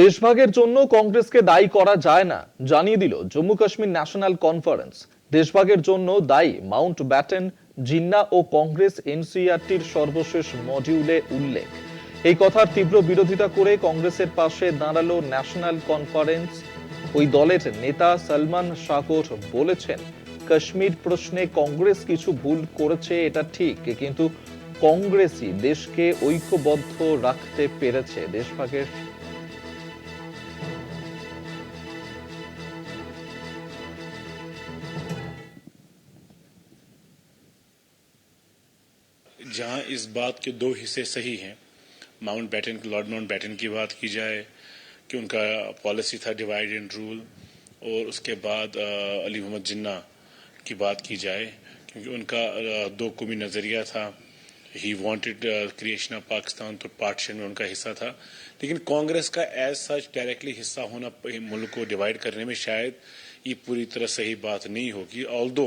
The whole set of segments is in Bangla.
দেশভাগের জন্য কংগ্রেসকে দায়ী করা যায় না, জানিয়ে দিল জম্মু কাশ্মীর ন্যাশনাল কনফারেন্স। দেশভাগের জন্য দায়ী মাউন্ট ব্যাটেন, জিন্না ও কংগ্রেস এনসিআরটির সর্বশেষ মডিউলে উল্লেখ। এই কথার তীব্র বিরোধিতা করে কংগ্রেসের পাশে দাঁড়াল ন্যাশনাল কনফারেন্স। ওই দলের নেতা সলমান সাগর বলেছেন, কাশ্মীর প্রশ্নে কংগ্রেস কিছু ভুল করেছে, এটা ঠিক, কিন্তু কংগ্রেসই দেশকে ঐক্যবদ্ধ রাখতে পেরেছে। দেশভাগের جہاں اس بات کے دو حصے صحیح ہیں۔ ماؤنٹ بیٹن، لارڈ ماؤنٹ بیٹن کی بات کی جائے کہ ان کا پالیسی تھا ڈیوائڈ اینڈ رول، اور اس کے بعد علی محمد جنہ کی بات کی جائے، کیونکہ ان کا دو قومی نظریہ تھا۔ He wanted creation of Pakistan तो पार्टीशन में उनका हिस्सा था। लेकिन कांग्रेस का एज सच डायरेक्टली हिस्सा होना मुल्क को डिवाइड करने में शायद ये पूरी तरह सही बात नहीं होगी। ऑल दो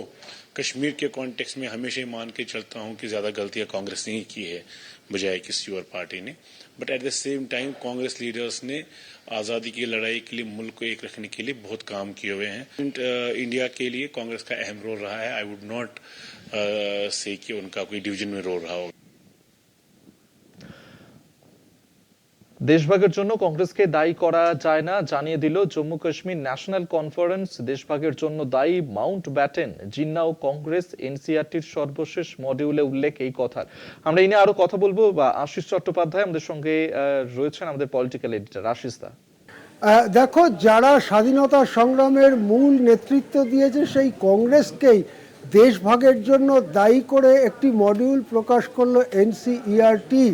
कश्मीर के कॉन्टेक्स्ट में हमेशा ही मान के चलता हूँ कि ज़्यादा गलतियाँ कांग्रेस ने ही की है बजाय किसी और पार्टी ने। But at the same time Congress leaders ने आज़ादी की लड़ाई के लिए मुल्क को एक रखने के लिए बहुत काम किए हुए हैं। Uh, इंडिया के लिए कांग्रेस का अहम रोल रहा है। आई वुड नॉट से कि उनका कोई डिवीज़न में रोल रहा होगा। দেশভাগের জন্য কংগ্রেসকে দায়ী করা যায় না, জানিয়ে দিল জম্মু কাশ্মীর ন্যাশনাল কনফারেন্স। দেশভাগের জন্য দায়ী মাউন্ট ব্যাটেন জিন্না ও কংগ্রেস এনসিআরটির সর্বশেষ মডিউলে উল্লেখ এই কথার। আমরা এই নিয়ে আরও কথা বলব, বা আশিস চট্টোপাধ্যায় আমাদের সঙ্গে রয়েছেন আমাদের পলিটিক্যাল এডিটর আশিস দা। দেখো, যারা স্বাধীনতা সংগ্রামের মূল নেতৃত্ব দিয়েছে, সেই কংগ্রেসকেই দেশভাগের জন্য দায়ী করে একটি মডিউল প্রকাশ করল এনসিইআরটি।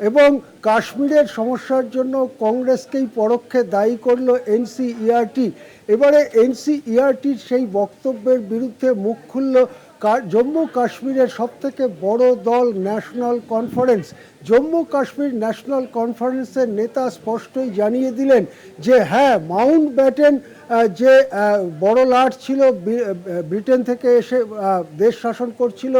এবং কাশ্মীরের সমস্যার জন্য কংগ্রেসকেই পরোক্ষে দায়ী করল এনসিইআরটি। এবারে এনসিইআরটির সেই বক্তব্যের বিরুদ্ধে মুখ খুলল জম্মু কাশ্মীরের সবথেকে বড় দল national conference. Jammu Kashmir national কনফারেন্সের নেতা স্পষ্টই জানিয়ে দিলেন যে হ্যাঁ মাউন্ট ব্যাটেন যে বড় লাট ছিল ব্রিটেন থেকে এসে দেশ শাসন করছিল,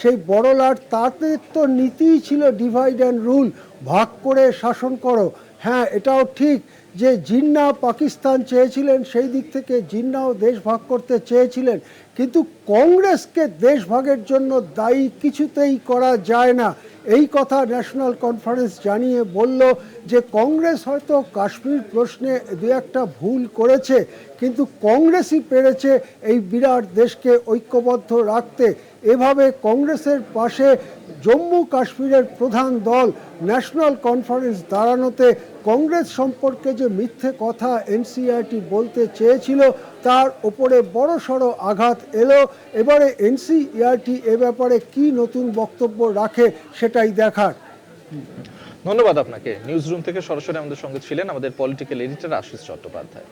সেই বড় লাট তাদের তো নীতিই ছিল ডিভাইড অ্যান্ড রুল ভাগ করে শাসন করো। হ্যাঁ এটাও ঠিক। যে জিন্না পাকিস্তান চেয়েছিলেন, সেই দিক থেকে জিন্নাও দেশ ভাগ করতে চেয়েছিলেন। কিন্তু কংগ্রেসকে দেশ ভাগের জন্য দায়ী কিছুতেই করা যায় না। এই কথা ন্যাশনাল কনফারেন্স জানিয়ে বলল যে, কংগ্রেস হয়তো কাশ্মীর প্রশ্নে দু একটা ভুল করেছে, কিন্তু কংগ্রেসই পেরেছে এই বিরাট দেশকে ঐক্যবদ্ধ রাখতে। এভাবে কংগ্রেসের পাশে জম্মু কাশ্মীরের প্রধান দল ন্যাশনাল কনফারেন্স দাঁড়ানোতে কংগ্রেস সম্পর্কে যে মিথ্যে কথা এনসিআরটি বলতে চেয়েছিল, তার ওপরে বড়সড় আঘাত এলো। এবারে এনসিইআরটি এ ব্যাপারে কি নতুন বক্তব্য রাখে সেটাই দেখার। ধন্যবাদ আপনাকে। নিউজ রুম থেকে সরাসরি আমাদের সঙ্গে ছিলেন আমাদের পলিটিক্যাল এডিটর আশিস চট্টোপাধ্যায়।